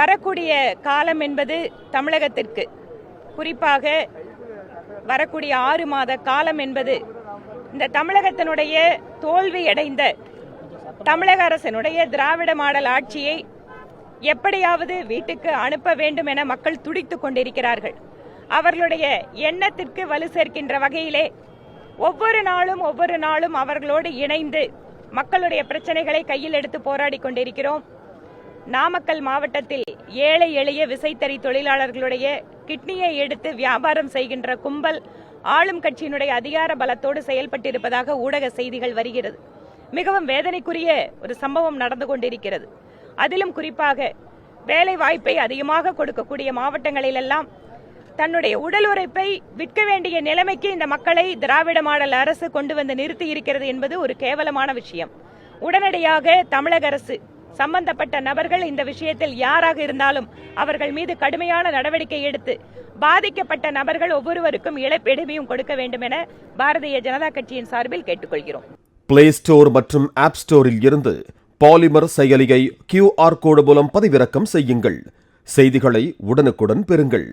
வரக்கூடிய காலம் என்பது தமிழகத்திற்கு. குறிப்பாக வரக்கூடிய ஆறு மாத காலம் என்பது இந்த தமிழகத்தினுடைய தோல்வி அடைந்த தமிழக அரசினுடைய திராவிட மாடல் ஆட்சியை எப்படியாவது வீட்டுக்கு அனுப்ப வேண்டும் என மக்கள் துடித்துக் கொண்டிருக்கிறார்கள். அவர்களுடைய எண்ணத்திற்கு வலு சேர்க்கின்ற வகையிலே ஒவ்வொரு நாளும் ஒவ்வொரு நாளும் அவர்களோடு இணைந்து மக்களுடைய பிரச்சனைகளை கையில் எடுத்து போராடி கொண்டிருக்கிறோம். நாமக்கல் மாவட்டத்தில் ஏழை எளிய விசைத்தறி தொழிலாளர்களுடைய கிட்னியை எடுத்து வியாபாரம் செய்கின்ற கும்பல் ஆளும் கட்சியினுடைய அதிகார பலத்தோடு செயல்பட்டிருப்பதாக ஊடக செய்திகள் வருகிறது. மிகவும் வேதனைக்குரிய ஒரு சம்பவம் நடந்து கொண்டிருக்கிறது. அதிலும் குறிப்பாக வேலை வாய்ப்பை அதிகமாக கொடுக்கக்கூடிய மாவட்டங்களிலெல்லாம் தன்னுடைய உடல் உழைப்பை விற்க வேண்டிய நிலைமைக்கு இந்த மக்களை திராவிட மாடல் அரசு கொண்டு வந்து நிறுத்தி இருக்கிறது என்பது ஒரு கேவலமான விஷயம். உடனடியாக தமிழக அரசு சம்பந்தப்பட்ட நபர்கள் இந்த விஷயத்தில் யாராக இருந்தாலும் அவர்கள் மீது கடுமையான நடவடிக்கை எடுத்து பாதிக்கப்பட்ட நபர்கள் ஒவ்வொருவருக்கும் இழப்பீடுமையும் கொடுக்க வேண்டும் என பாரதிய ஜனதா கட்சியின் சார்பில் கேட்டுக்கொள்கிறோம். பிளே ஸ்டோர் மற்றும் ஆப் ஸ்டோரில் இருந்து பாலிமர் செயலியை கியூஆர் கோடு மூலம் பதிவிறக்கம் செய்யுங்கள். செய்திகளை உடனுக்குடன் பெறுங்கள்.